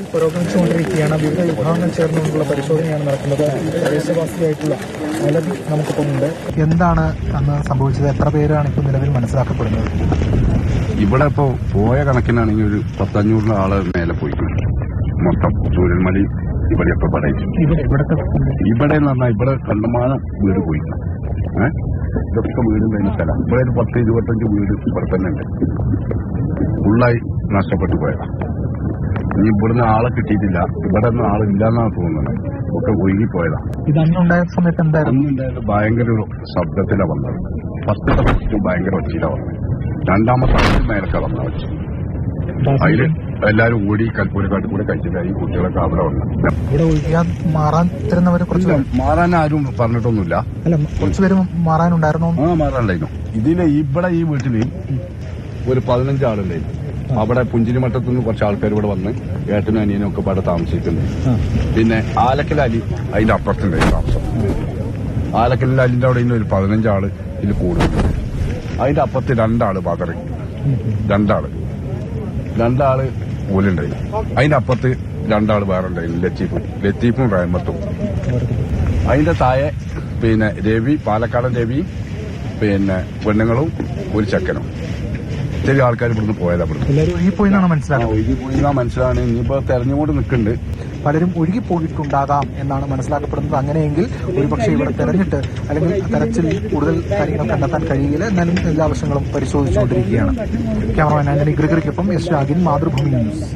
തെരച്ചിൽ പുരോഗമിച്ചുകൊണ്ടിരിക്കുകയാണ് വിവിധ വിഭാഗങ്ങൾ ചേർന്നുകൊണ്ടുള്ള പരിശോധനയാണ് നടക്കുന്നത്. പ്രദേശവാസിയായിട്ടുള്ള നിലവിൽ നമുക്കിപ്പം ഉണ്ട് എന്താണ് അന്ന് സംഭവിച്ചത്? എത്ര പേരാണ് ഇപ്പോൾ നിലവിൽ മനസ്സിലാക്കപ്പെടുന്നത്? ഇവിടെ ഇപ്പോ പോയ കണക്കിനാണെങ്കിൽ ഒരു പത്തഞ്ഞൂറിന് ആൾ മേലെ പോയിട്ടുണ്ട്. മൊത്തം ചൂരൽമലി ഇവിടെയൊക്കെ ഇപ്പൊ ഇവിടെ ഇവിടുത്തെ ഇവിടെ എന്ന് പറഞ്ഞാൽ ഇവിടെ കണ്ടമാനം വീട് പോയി ഏഹ് ഇതൊക്കെ കഴിഞ്ഞ സ്ഥലം. ഇവിടെ ഒരു പത്ത് ഇരുപത്തഞ്ച് വീട് ഇവിടെ തന്നെ ഉണ്ട്. ഫുള്ളായി നഷ്ടപ്പെട്ടു പോയതാ. ഇനി ഇവിടുന്ന് ആളെ കിട്ടിയിട്ടില്ല. ഇവിടെ ഒന്നും ആളില്ലെന്നാണ് തോന്നുന്നത്. ഒക്കെ ഒഴുകി ഇതന്നുണ്ടായ സമയത്ത് എന്തായാലും ഭയങ്കര ഒരു ശബ്ദത്തിലാ വന്നത്. ഫസ്റ്റ് ഫസ്റ്റ് ഭയങ്കര ഒച്ചയിലാ വന്നത്. രണ്ടാമത്തെ മേലക്ക വന്ന വെച്ചു അതിൽ എല്ലാരും ഓടി കൽപ്പൂരക്കാട്ട് കൂടെ കഴിച്ചിട്ടായി കുട്ടികളൊക്കെ അവിടെ വന്നു. മാറാൻ തരുന്നവരെ കുറച്ച് മാറാൻ ആരും പറഞ്ഞിട്ടൊന്നുമില്ല. കുറച്ച് പേര് മാറാനുണ്ടായിരുന്നു? ആ മാറാനുണ്ടായിരുന്നു ഇതിന് ഇവിടെ ഈ വീട്ടിൽ ഒരു പതിനഞ്ച് ആളുണ്ടായിരുന്നു. അവിടെ പുഞ്ചിരിമട്ടത്തു നിന്ന് കുറച്ച് ആൾക്കാർ ഇവിടെ വന്ന് ഏട്ടനും അനിയനും ഒക്കെ ഇവിടെ താമസിക്കുന്നുണ്ട് പിന്നെ ആലക്കലാലി അതിന്റെ അപ്പുറത്തുണ്ടായി താമസം. ആലക്കലാലിന്റെ അവിടെ ഇന്ന് ഒരു പതിനഞ്ചാൾ ഇതിൽ കൂടുതൽ അതിന്റെ അപ്പുറത്ത് രണ്ടാൾ ബദറി. രണ്ടാൾ. രണ്ടാൾ ഓലുണ്ടായി അതിന്റെ അപ്പുറത്ത് രണ്ടാൾ വേറെ ഉണ്ടായി ലത്തീഫും. ലത്തീഫും റഹമത്തും. അതിന്റെ താഴെ പിന്നെ രവി പാലക്കാടൻ രവി പിന്നെ പെണ്ണുങ്ങളും ഒരു ചെക്കനും. ചെറിയ ആൾക്കാർ ഇവിടുന്ന് പോയതാ ഇവിടുന്ന്. എല്ലാവരും മനസ്സിലാക്കുന്നത് മനസ്സിലാണ് ഇനിയിപ്പോ തെരഞ്ഞുകൊണ്ട് നിൽക്കുന്നുണ്ട് പലരും ഒഴുകി ഒഴുകിപ്പോയിട്ടുണ്ടാകാം എന്നാണ് മനസ്സിലാക്കപ്പെടുന്നത്. അങ്ങനെയെങ്കിൽ ഒരുപക്ഷെ ഇവിടെ തെരഞ്ഞിട്ട് അല്ലെങ്കിൽ തെരച്ചിൽ കൂടുതൽ കാര്യങ്ങൾ കണ്ടെത്താൻ കഴിയില്ല എന്നാലും എല്ലാ വശങ്ങളും പരിശോധിച്ചുകൊണ്ടിരിക്കുകയാണ്. ക്യാമറമാൻ ആന്റണി ഗ്രിഗറിക്കൊപ്പം എസ് രാഗിൻ മാതൃഭൂമി ന്യൂസ്.